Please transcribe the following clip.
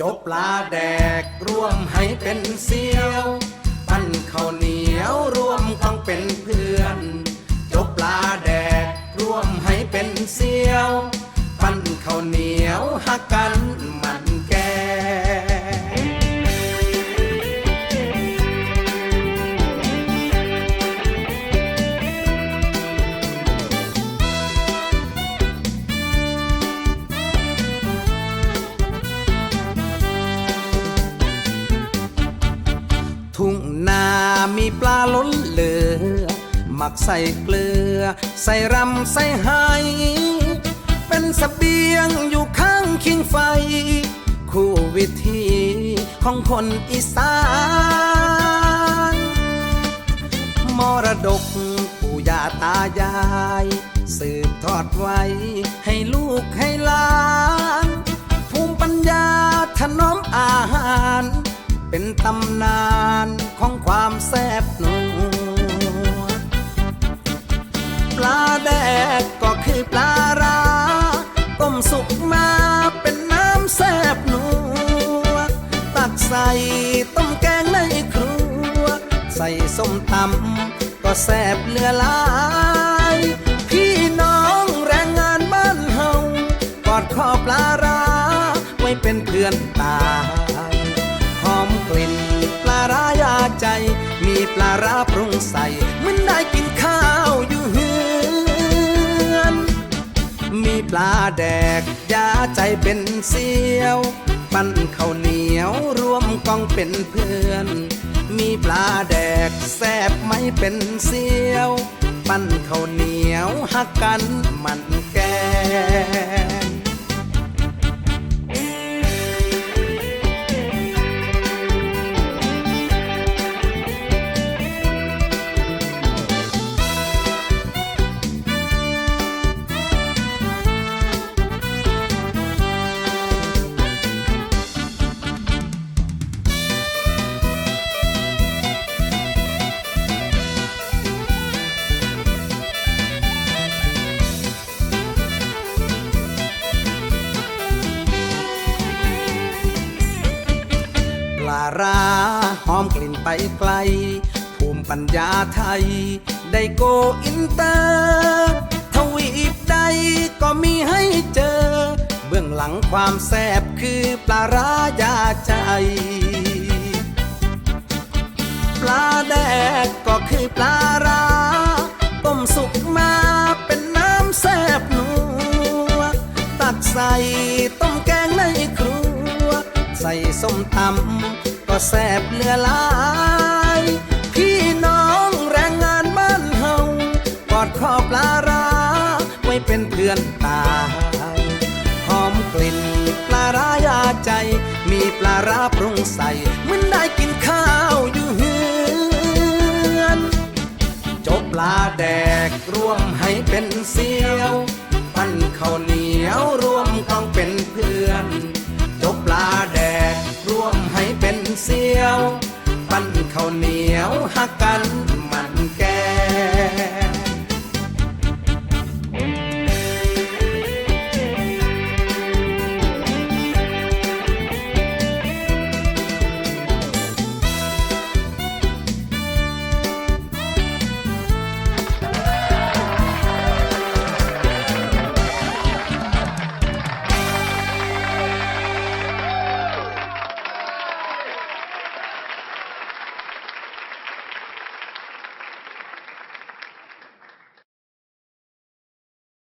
จบปลาแดกร่วมให้เป็นเสียวปั้นข้าวเหนียวร่วมต้องเป็นเพื่อน มีปลาล้นเหลือ หมักใส่เกลือ ใส่รำใส่ไหเป็นสเสบียงอยู่ข้างคิงไฟ คู่วิธีของคนอีสาน มรดกปู่ย่าตายาย สืบทอดไว้ให้ลูกให้หลาน ภูมิปัญญาถนอมอาหาร ตำนานของความแซ่บนัวปลาแดกก็คือปลาร้าต้มสุกมาเป็นน้ำแซ่บนัวตักใส่ต้มแกงในครัว ใส่ส้มตำก็แซ่บเลือลาย พี่น้องแรงงานบ้านเฮากอดคอปลาร้าไว้เป็นเพื่อนตา ปลาร้าปรุงใส่เหมันได้กินข้าวอยู่เฮือน มีปลาแดกยาใจเป็นเสียว ปั้นข้าวเหนียวรวมกองเป็นเพื่อน มีปลาแดกแซบไม่เป็นเสียว ปั้นข้าวเหนียวหักกันมันแก ราหอมกลิ่นไปไกล ภูมิปัญญาไทย ได้โกอินเตอร์ทวีปใดก็มีให้เจอ เบื้องหลังความแซบคือปลาร้ายาใจปลาแดกก็คือปลาร้าต้มสุกมาเป็นน้ำแซบนัว ตักใส่ต้มแกงในครัว ใส่ส้มตำ ก็แซบเหลือลาย พี่น้องแรงงานบ้านเฮากอดคอปลาร้าไว้เป็นเพื่อนตายหอมกลิ่นปลาร้ายาใจ มีปลาร้าปรุงใส่เหมันได้กินข้าวอยู่เฮือนจบปลาแดกร่วมให้เป็นเสียว เสียว ปั้นข้าวเหนียวหักกัน